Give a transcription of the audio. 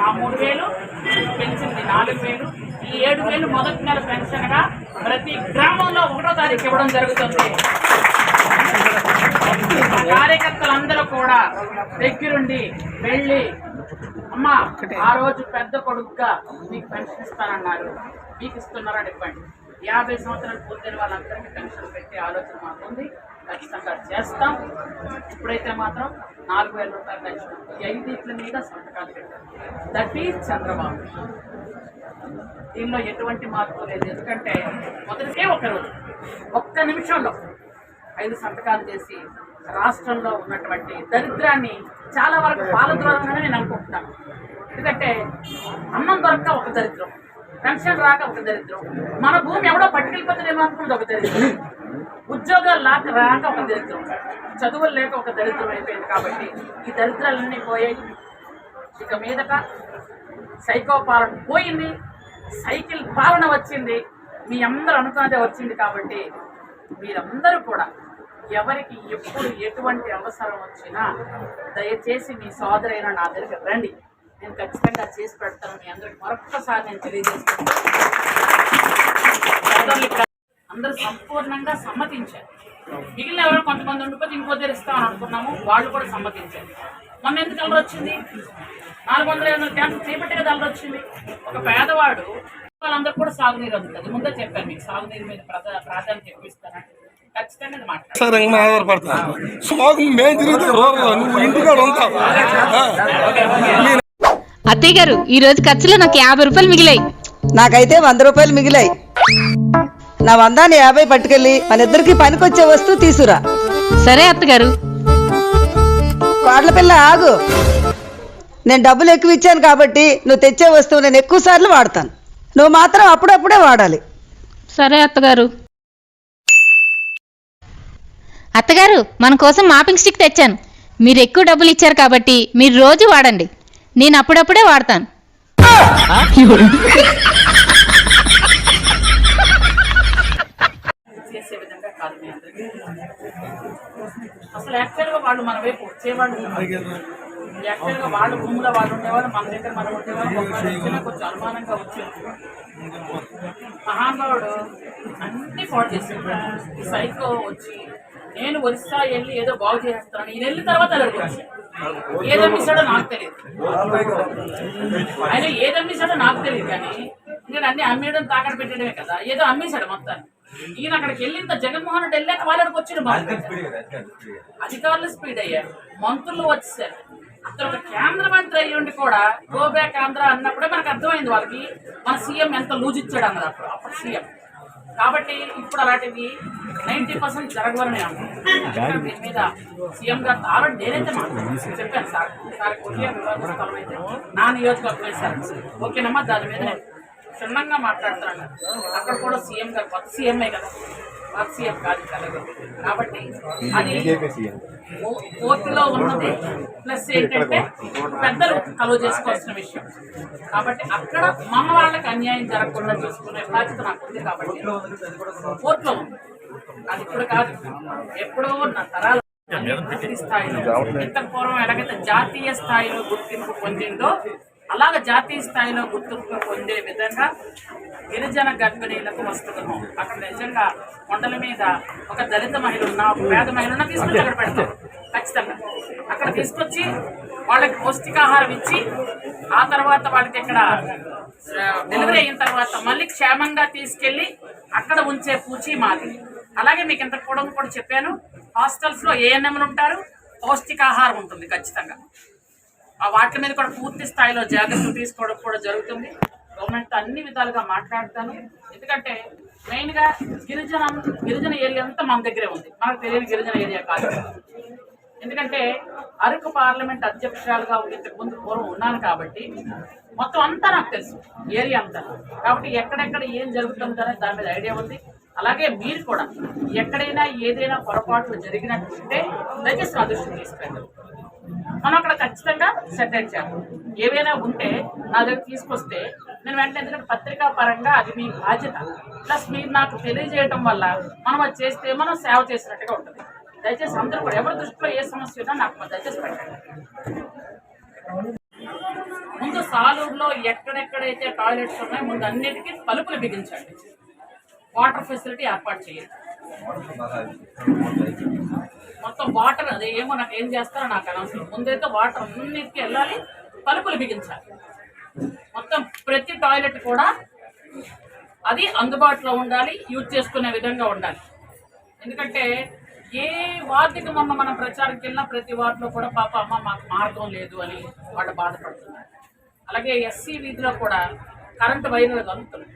ఆ మూడు వేలు పెంచింది నాలుగు వేలు. ఈ ఏడు వేలు మొదటి నెల పెన్షన్గా ప్రతి గ్రామంలో ఒకటో తారీఖు ఇవ్వడం జరుగుతుంది. కార్యకర్తలందరూ కూడా దగ్గరుండి వెళ్ళి అమ్మ ఆ రోజు పెద్ద కొడుకుగా మీకు పెన్షన్ ఇస్తానన్నారు. మీకు ఇస్తున్నారని ఇవ్వండి యాభై సంవత్సరాలు పూర్తయిన వాళ్ళందరికీ పెన్షన్ పెట్టే ఆలోచన మాకుంది. ఖచ్చితంగా చేస్తాం. ఇప్పుడైతే మాత్రం నాలుగు వేల రూపాయలు పెంచడం ఈ ఐదింట్ల మీద సంతకాలు పెట్టారు. That is Chandrababu. దీనిలో ఎటువంటి మార్పు లేదు. ఎందుకంటే మొదటికే ఒక రోజు ఒక్క నిమిషంలో ఐదు సంతకాలు చేసి రాష్ట్రంలో ఉన్నటువంటి దరిద్రాన్ని చాలా వరకు పాలద్రోహంగానే నేను అనుకుంటున్నాను. ఎందుకంటే అన్నం దొరక్క ఒక దరిద్రం పెన్షన్ రాక ఒక దరిద్రం మన భూమి ఎవడో పట్టుకెళ్ళిపోతుందేమో అనుకున్నది ఒక దరిద్రం. ఉద్యోగాలు లాక రాక ఒక దరిద్రం. చదువులు లేక ఒక దరిద్రం అయిపోయింది కాబట్టి ఈ దరిద్రాలన్నీ పోయాయి. ఇక మీదట సైకో పాలన పోయింది. సైకిల్ పాలన వచ్చింది. మీ అందరూ అనుకున్నదే వచ్చింది కాబట్టి మీరందరూ కూడా ఎవరికి ఎప్పుడు ఎటువంటి అవసరం వచ్చినా దయచేసి మీ సోదరైన నా దగ్గరికి రండి. నేను ఖచ్చితంగా చేసి పెడతాను. మీ అందరికి మరొక్కసారి నేను తెలియజేస్తాను అందరూ సంపూర్ణంగా సమ్మతించారు. మిగిలిన ఎవరో కొంతమంది ఉండిపోతే ఇంకో తెరుస్తామని అనుకున్నాము వాళ్ళు కూడా సమ్మతించారు. మొన్న ఎందుకు అల్లరి వచ్చింది నాలుగు వందల ఎనభై క్యాన్సర్ చేపట్టే కదా అల్లరి వచ్చింది ఒక పేదవాడు వాళ్ళందరూ కూడా సాగునీరు అందుతుంది ముందే చెప్పాను మీకు సాగునీరు మీద ప్రధా ప్రాధాన్యత ఇప్పిస్తానని ఖచ్చితంగా ఆధారపడతాను మేము తిరిగితే నువ్వు ఇంటికాడ ఉంటావు. అత్తయ్య గారు ఈ రోజు ఖర్చులో నాకు యాభై రూపాయలు మిగిలాయి. నాకైతే వంద రూపాయలు మిగిలాయి. నా వందాన్ని యాభై పట్టుకెళ్ళి మన ఇద్దరికి పనికొచ్చే వస్తువు తీసురా. సరే అత్తగారు. కోట్ల పిల్ల ఆగు. నేను డబ్బులు ఎక్కువ ఇచ్చాను కాబట్టి నువ్వు తెచ్చే వస్తువు నేను ఎక్కువ సార్లు వాడతాను. నువ్వు మాత్రం అప్పుడప్పుడే వాడాలి. సరే అత్తగారు. అత్తగారు మన కోసం మాపింగ్ స్టిక్ తెచ్చాను. మీరు ఎక్కువ డబ్బులు ఇచ్చారు కాబట్టి మీరు రోజు వాడండి. నేను అప్పుడప్పుడే వాడతాను చేసే విధంగా కాదు మీ అందరికీ అసలు యాక్చువల్గా వాళ్ళు మన వైపు వచ్చేవాళ్ళు యాక్చువల్గా వాళ్ళ భూమిలో వాళ్ళు ఉండేవాళ్ళు మన దగ్గర మనం ఉండేవాళ్ళు వచ్చినా కొంచెం అనుమానంగా వచ్చేది మహానుభావుడు అన్ని పాడు చేశాడు ఈ సైకో వచ్చి నేను ఒరిస్సా వెళ్ళి ఏదో బాగు చేస్తాను ఈయన వెళ్ళిన తర్వాత అక్కడికి వచ్చాను ఏదో అమ్మిస్తాడో నాకు తెలియదు. ఆయన ఏది అమ్మేశాడో నాకు తెలియదు కానీ నేను అన్ని అమ్మేయడం తాకడ పెట్టడమే కదా. ఏదో అమ్మేశాడు మొత్తాన్ని. ఈయన అక్కడికి వెళ్ళింత జగన్మోహన్ రెడ్డి వెళ్ళాక వాళ్ళకి వచ్చిన అధికారులు స్పీడ్ అయ్యారు. మంత్రులు వచ్చేసారు. అతను ఒక కేంద్ర మంత్రి అయ్యి ఉండి కూడా గో బ్యాక్ ఆంధ్ర అన్నప్పుడే మనకు అర్థమైంది వాళ్ళకి మన సీఎం ఎంత లూజ్ ఇచ్చాడు అన్నది అప్పుడు అప్పుడు సీఎం కాబట్టి ఇప్పుడు అలాంటివి నైంటీ పర్సెంట్ జరగవని నేను అనుకుంటున్నాను. దీని మీద సీఎం గారు ఆల్రెడీ నేనైతే చెప్పాను సార్. సార్ కొద్దిగా వివాదస్థలం అయితే నా నియోజకవర్గం సార్ ఓకేనమ్మా దాని మీద నేను క్షుణ్ణంగా మాట్లాడుతున్నాను. అక్కడ కూడా సీఎం గారు కొత్త సీఎంఏ కదా. కొత్త సీఎం కాదు కలగదు కాబట్టి అది కోర్టులో ఉన్నది. ప్లస్ ఏంటంటే పెద్దలు కలువ చేసుకోవాల్సిన విషయం. కాబట్టి అక్కడ మన వాళ్ళకి అన్యాయం జరగకుండా చూసుకునే బాధ్యత నాకు ఉంది కాబట్టి కోర్టులో ఉంది. అది ఇప్పుడు కాదు. ఎప్పుడో నా తరాలు స్థాయిలో ఇంత పూర్వం ఎలాగైతే జాతీయ స్థాయిలో గుర్తింపు పొందిందో అలాగ జాతీయ స్థాయిలో గుర్తింపు పొందే విధంగా గిరిజన గర్భిణీలకు వస్తున్నాము. అక్కడ నిజంగా కొండల మీద ఒక దళిత మహిళ ఉన్న ఒక పేద మహిళ ఉన్న తీసుకొచ్చి అక్కడ పెడతారు. ఖచ్చితంగా. అక్కడ తీసుకొచ్చి వాళ్ళకి పౌష్టికాహారం ఇచ్చి ఆ తర్వాత వాళ్ళకి ఇక్కడ డెలివరీ అయిన తర్వాత మళ్ళీ క్షేమంగా తీసుకెళ్ళి అక్కడ ఉంచే పూచి మాది. అలాగే మీకు ఇంత కూడా కూడా చెప్పాను హాస్టల్స్లో ఏఎన్ఎంలు ఉంటారు పౌష్టికాహారం ఉంటుంది ఖచ్చితంగా. ఆ వాటి మీద కూడా పూర్తి స్థాయిలో జాగ్రత్తలు తీసుకోవడం కూడా జరుగుతుంది. గవర్నమెంట్ అన్ని విధాలుగా మాట్లాడతాను. ఎందుకంటే మెయిన్గా గిరిజన గిరిజన ఏరియా అంతా మన దగ్గరే ఉంది. మనకు తెలియని గిరిజన ఏరియా కాదు. ఎందుకంటే అరకు పార్లమెంట్ అధ్యక్షురాలుగా ఇంతకు ముందు పూర్వం ఉన్నాను కాబట్టి మొత్తం అంతా నాకు తెలుసు. ఏరియా అంతా. కాబట్టి ఎక్కడెక్కడ ఏం జరుగుతుందనే దాని మీద ఐడియా ఉంది. అలాగే మీరు కూడా ఎక్కడైనా ఏదైనా పొరపాట్లు జరిగినట్టుంటే దయచేసి నా దృష్టికి తీసుకెళ్ళండి. మనం అక్కడ ఖచ్చితంగా సెటిల్ చేయాలి ఏవైనా ఉంటే నా దగ్గర తీసుకొస్తే నేను వెంటనే ఎందుకంటే పత్రికా పరంగా అది మీ బాధ్యత. ప్లస్ మీరు నాకు తెలియజేయటం వల్ల మనం అది చేస్తే మనం సేవ చేసినట్టుగా ఉంటుంది. దయచేసి అందరూ కూడా ఎవరి దృష్టిలో ఏ సమస్య ఉన్నా నాకు దయచేసి పెట్టండి. ముందు సాలూరులో ఎక్కడెక్కడైతే టాయిలెట్స్ ఉన్నాయో ముందు అన్నిటికీ తలుపులు బిగించండి. వాటర్ ఫెసిలిటీ ఏర్పాటు చేయండి. మొత్తం వాటర్ అది ఏమో నాకు ఏం చేస్తారో నాకు అనవసరం. ముందైతే వాటర్ అన్నిటికీ వెళ్ళాలి తలుపులు బిగించాలి. మొత్తం ప్రతి టాయిలెట్ కూడా అది అందుబాటులో ఉండాలి యూజ్ చేసుకునే విధంగా ఉండాలి. ఎందుకంటే ఏ వార్డుకి మొన్న మనం ప్రచారంకి వెళ్ళినా ప్రతి వార్డులో కూడా పాప అమ్మ మాకు మార్గం లేదు అని వాళ్ళు బాధపడుతున్నారు. అలాగే ఎస్సీ వీధిలో కూడా కరెంటు వైర్లు అందుతున్నాయి